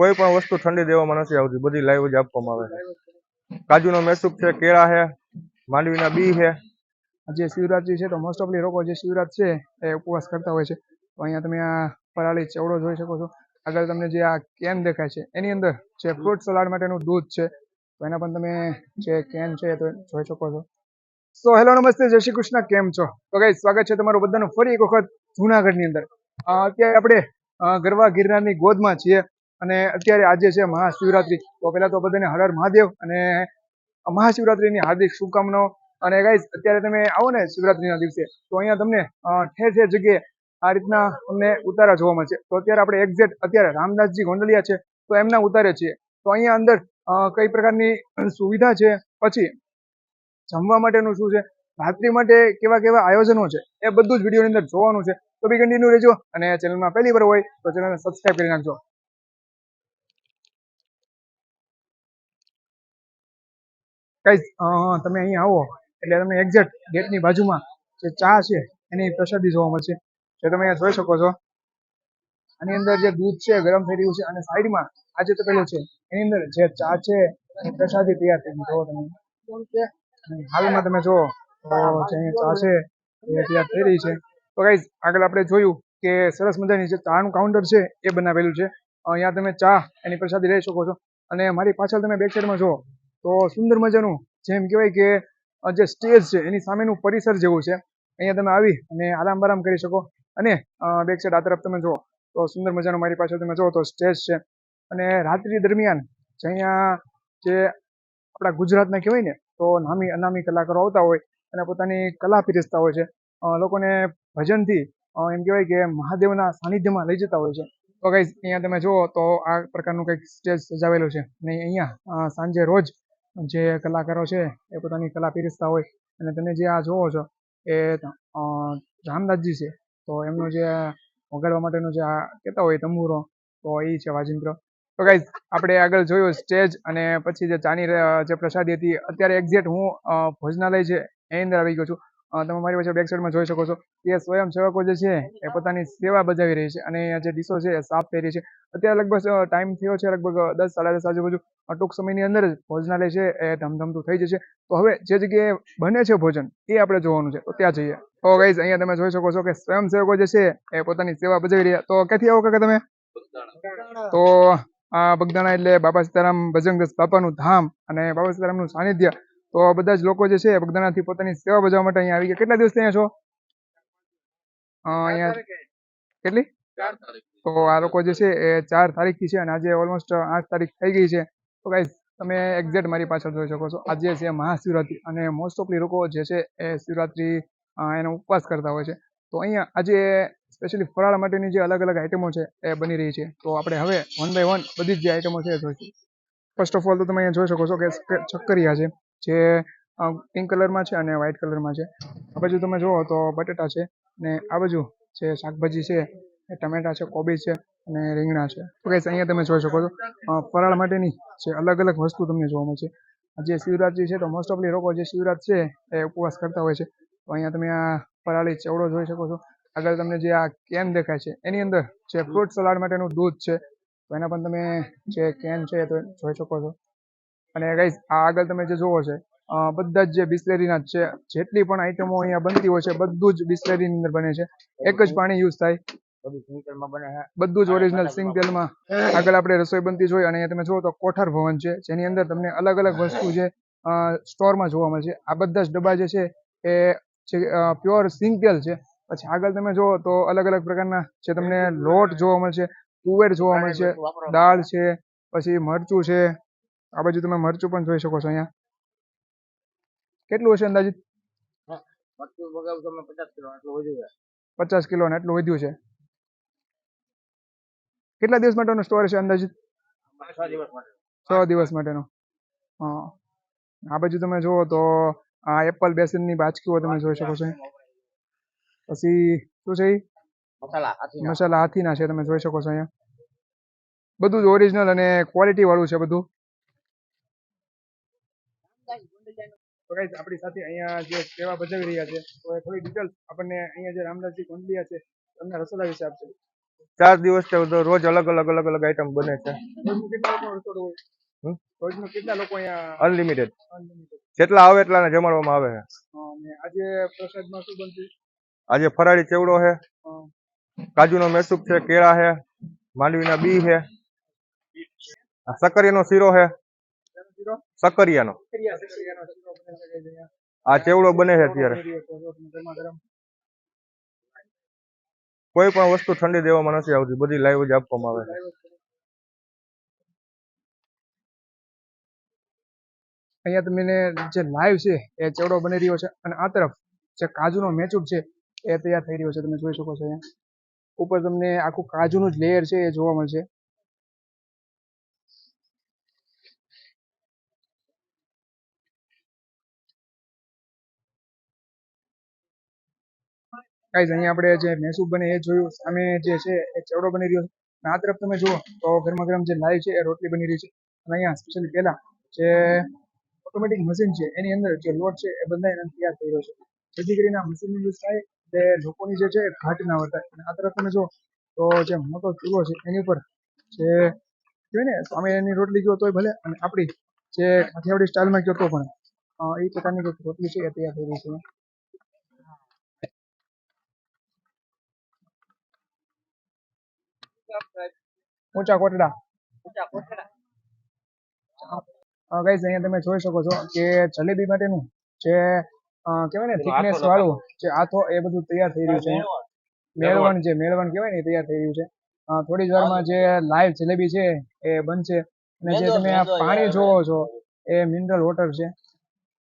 કોઈ પણ વસ્તુ ઠંડી દેવામાં નથી આવતી, બધી લાઈવ જ આપવામાં આવે છે. કાજુનો મેસુક છે, કેળા છે, માંડવીના બી છે. જે શિવરાત્રી છે તો મોસ્ટ ઓફલી લોકો જે શિવરાત છે એ ઉપવાસ કરતા હોય છે. તો અહીંયા તમે આ પરાળી ચેવડો જોઈ શકો છો. આગળ તમને જે આ કેન દેખાય છે, એની અંદર જે ફ્રૂટ સલાડ માટેનું દૂધ છે, તો એના પણ તમે જે કેન છે તો જોઈ શકો છો. સો હેલો નમસ્તે, જય શ્રી કૃષ્ણ, કેમ છો? તો ગાઈસ સ્વાગત છે તમારું બધાનું ફરી એક વખત જુનાગઢની અંદર. અત્યારે આપણે ગરવા ગિરનારની ગોદમાં છીએ. અને અત્યારે આજે છે મહાશિવરાત્રી. તો પહેલાં તો બધાને હર હર મહાદેવ અને મહાશિવરાત્રીની હાર્દિક શુભકામનાઓ. અને ગાઈઝ અત્યારે તમે આવો ને શિવરાત્રીના દિવસે, તો અહીંયા તમને ઠેર ઠેર જગ્યાએ આ રીતના અમને ઉતારા જોવા મળશે. તો અત્યારે આપણે એક્ઝેક્ટ અત્યારે રામદાસજી ગોંડલિયા છે, તો એમના ઉતારે છીએ. તો અહીંયા અંદર કઈ પ્રકારની સુવિધા છે? પછી જમવા માટેનું શું છે? રાત્રિ માટે કેવા કેવા આયોજનો છે? એ બધું જ વિડીયોની અંદર જોવાનું છે. તો બી કન્ટિન્યુ રહેજો અને ચેનલમાં પહેલી વાર હોય તો ચેનલને સબસ્ક્રાઈબ કરી નાખજો. ગાઈઝ તમે અહીંયા આવો. એટલે તમે એક્ઝેક્ટ ગેટની બાજુમાં જે ચા છે, એની પ્રસાદી જોવા મળશે. જે તમે અહીંયા જોઈ શકો છો. આની અંદર જે દૂધ છે, ગરમ થઈ રહ્યું છે, અને સાઈડમાં આ જે તપેલું છે, એની અંદર જે ચા છે, એની પ્રસાદી તૈયાર થઈ જોવો તમે. હાલમાં તમે જુઓ, તો ચા છે, એ તૈયાર થઈ રહી છે. તો ગાઈઝ આગળ આપણે જોયું કે સરસ મજાની જે ચાનું કાઉન્ટર છે, એ બનાવેલું છે. અહીંયા તમે ચા, એની પ્રસાદી લઈ શકો છો. અને મારી પાછળ તમે બેક સાઈડમાં જુઓ તો સુંદર મજાનું જેમ કહેવાય કે જે સ્ટેજ છે, એની સામેનું પરિસર જેવું છે. અહીંયા તમે આવી અને આરામ બારામ કરી શકો. અને બેક સાઈડ આ તરફ તમે જુઓ. તો સુંદર મજાનું મારી પાછળ તમે જુઓ તો સ્ટેજ છે. અને રાત્રિ દરમિયાન જે અહીંયા જે આપણા ગુજરાતના કહેવાય ને, તો નામી, અનામી કલાકારો આવતા હોય અને પોતાની કલા પીરસતા હોય છે. લોકોને ભજનથી એમ કહેવાય કે મહાદેવના સાનિધ્યમાં લઈ જતા હોય છે. તો ગાઈઝ અહીંયા તમે જુઓ તો આ પ્રકારનું કંઈક સ્ટેજ સજાવેલું છે. અને અહીંયા સાંજે રોજ જે કલાકારો છે, એ પોતાની કલા પીરસતા હોય અને તમે જે આ જોવો છો, એ રામદાસજી છે, તો એમનું જે વગાડવા માટેનું જે આ કહેતા હોય તંબુરો, તો એ છે વાજિંત્ર. તો ગાઈઝ આપણે આગળ જોયું સ્ટેજ અને પછી જે ચાની જે પ્રસાદી હતી, અત્યારે એક્ઝેક્ટ હું ભોજનાલય છે, એની અંદર આવી ગયો છું. તમે મારી પાસે બેક સાઈડમાં જોઈ શકો છો. કે સ્વયંસેવકો જે છે એ પોતાની સેવા બજાવી રહી છે અને જે ડીશો છે એ સાફ થઈ રહી છે. અત્યારે લગભગ ટાઈમ થયો છે લગભગ દસ સાડા દસ આજુબાજુ. ટૂંક સમયની અંદર જ ભોજનાલય છે એ ધમધમતું થઈ જશે. તો હવે જે જગ્યાએ બને છે ભોજન એ આપણે જોવાનું છે. તો ત્યાં જઈએ. તો ગાઈઝ અહીંયા તમે જોઈ શકો છો કે સ્વયંસેવકો જે છે એ પોતાની સેવા બજાવી રહ્યા. તો ક્યાંથી આવો કાકા તમે? તો આ બગદાણા એટલે બાબા સીતારામ બજરંગદાસ બાપાનું ધામ અને બાબા સીતારામનું સાનિધ્ય. તો બધા જ લોકો જે છે બગદાનાથી બગદાણાથી પોતાની સેવા બજાવવા માટે અહીંયા આવી ગયા. કેટલા દિવસથી અહીંયા છો? અહીંયા કેટલી? તો આ લોકો જે છે એ ચાર તારીખથી છે અને આજે ઓલમોસ્ટ આઠ તારીખ થઈ ગઈ છે. તો ગાઈઝ તમે એક્ઝેક્ટ મારી પાછળ જોઈ શકો છો. આજે છે મહાશિવરાત્રી અને મોસ્ટ ઓફલી લોકો જે છે એ શિવરાત્રી એનો ઉપવાસ કરતા હોય છે. તો અહીંયા આજે સ્પેશિયલી ફરાળ માટેની જે અલગ અલગ આઈટમો છે એ બની રહી છે. તો આપણે હવે વન બાય વન બધી જ જે આઈટમો છે એ જોઈશું. ફર્સ્ટ ઓફ ઓલ તો તમે અહીંયા જોઈ શકો છો કે ચક્કરિયા છે. જે પિંક કલરમાં છે અને વ્હાઇટ કલરમાં છે. આ બાજુ તમે જુઓ તો બટેટા છે ને આ બાજુ જે શાકભાજી છે એ ટમેટા છે કોબીજ છે અને રીંગણા છે. તો guys, અહીંયા તમે જોઈ શકો છો ફરાળ માટેની જે અલગ અલગ વસ્તુ તમને જોવા મળશે જે શિવરાત્રી છે તો મોસ્ટ ઓફલી લોકો જે શિવરાત છે એ ઉપવાસ કરતા હોય છે. તો અહીંયા તમે આ ફરાળી ચેવડો જોઈ શકો છો. આગળ તમને જે આ કેન દેખાય છે, એની અંદર જે ફ્રૂટ સલાડ માટેનું દૂધ છે, તો એના પણ તમે જે કેન છે તો જોઈ શકો છો. અને ગાઈઝ આ આગળ તમે જે જોવો છે બધા જ જે બિસ્લેરીના છે જેટલી પણ આઈટમો અહીંયા બનતી હોય છે બધું જ બિસ્લેરીની અંદર બને છે. એક જ પાણી યુઝ થાય. બધું જ ઓરિજિનલ સિંગ તેલમાં આગળ આપણે રસોઈ બનતી જોઈએ અને અહીંયા તમે જુઓ તો કોઠાર ભવન છે જેની અંદર તમને અલગ અલગ વસ્તુ જે સ્ટોરમાં જોવા મળશે આ બધા જ ડબ્બા જે છે એ જે પ્યોર સિંગ તેલ છે. પછી આગળ તમે જુઓ તો અલગ અલગ પ્રકારના જે તમને લોટ જોવા મળશે તુવેર જોવા મળશે દાળ છે પછી મરચું છે આ બાજુ તમે મરચું પણ જોઈ શકો છો અહીંયા. કેટલું હશે અંદાજિત? પચાસ કિલો ને એટલું વધ્યું છે. કેટલા દિવસ માટેનો સ્ટોર છે અંદાજિત? છ દિવસ માટેનો. હા. આ બાજુ તમે જુઓ તો આ એપલ બેસનની બાચકીઓ તમે જોઈ શકો છો. પછી શું છે? મસાલા હાથીના. છે તમે જોઈ શકો છો અહીંયા. બધું જ ઓરિજિનલ અને ક્વોલિટી વાળું છે બધું. તો guys, આપણી સાથે અહીંયા જે સેવા ભજવી રહ્યા છે તો એ થોડી ડિટેલ્સ આપણને અહીંયા જે રામદાસજી ગોંડલિયા છે તમને રસોડા વિશે આપશે. ચાર દિવસ રોજ અલગ અલગ અલગ અલગ આઈટમ બને છે. રોજનું કેટલા લોકો અહીંયા અનલિમિટેડ જેટલા આવે એટલાને જમાડવામાં આવે છે. આજે પ્રસાદમાં શું બનતું આજે ફરાળી ચેવડો છે કાજુનો મેસુક છે કેળા છે માંડવીના બી છે સક્કરિયાનો શીરો છે? સક્કરિયાનો આ ચેવડો બને છે અત્યારે. કોઈ પણ વસ્તુ ઠંડી દેવામાં નથી આવતી, બધી લાઈવ જ આપવામાં આવે છે. અહીંયા તમને જે લાઈવ છે, એ ચેવડો બની રહ્યો છે અને આ તરફ જે કાજુનો મેચૂપ છે, એ તૈયાર થઈ રહ્યો છે, તમે જોઈ શકો છો અહીંયા. ઉપર તમને આખું કાજુનું જ લેયર છે, એ જોવા મળશે. ગાઈઝ અહીંયા આપણે જે મહેસૂબ બને એ જોયું. સામે જે છે, એ ચેવડો બની રહ્યો છે. આ તરફ તમે જુઓ, તો ગરમા ગરમ જે લાઈવ છે, એ રોટલી બની રહી છે. અને અહીંયા સ્પેશિયલી પહેલા જે ઓટોમેટિક મશીન છે, એની અંદર જે લોટ છે, એ બધા એને તૈયાર થઈ રહ્યો છે. જેથી કરીને આ મશીનનો યુઝ થાય તે લોકોની જે છે ઘાટ ના વર્તાય. અને આ તરફ તમે જુઓ, તો જે મોટો ચૂલો છે, એની ઉપર જે કહેવાય ને, સામે એની રોટલી કયો તોય ભલે, અને આપણી જે કાઠિયાવાડી સ્ટાઇલમાં ગયો તો પણ એ પ્રકારની રોટલી છે, એ તૈયાર થઈ રહી છે. ઊંચા કોટડા ગાઈઝ અહીંયા તમે જોઈ શકો છો કે જલેબી માટેનું જે કહેવાય ને થિકનેસ વાળું જે આથો એ બધું તૈયાર થઈ રહ્યું છે. મેળવણ. જે મેળવણ કહેવાય ને તૈયાર થઈ રહ્યું છે. થોડી જ વારમાં જે લાઈવ જલેબી છે એ બનશે. અને જે તમે આ પાણી જોવો છો એ મિનરલ વોટર છે.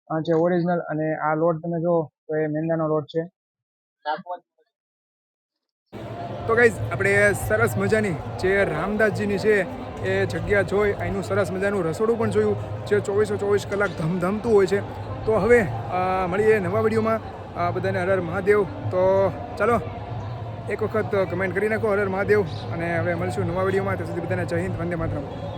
આ જે ઓરિજિનલ અને આ લોટ તમે જુઓ તો એ મેંદાનો લોટ છે. તો ગાઈઝ આપણે સરસ મજાની જે રામદાસજીની છે એ જગ્યા જોઈ, અહીંનું સરસ મજાનું રસોડું પણ જોયું, જે ચોવીસો ચોવીસ કલાક ધમધમતું હોય છે. તો હવે મળીએ નવા વિડીયોમાં. બધાને હર મહાદેવ. તો ચાલો, એક વખત કમેન્ટ કરી નાખો હરર હર મહાદેવ. અને હવે મળીશું નવા વિડીયોમાં. ત્યાં સુધી બધાને જય હિન્દ, વંદે માતરમ.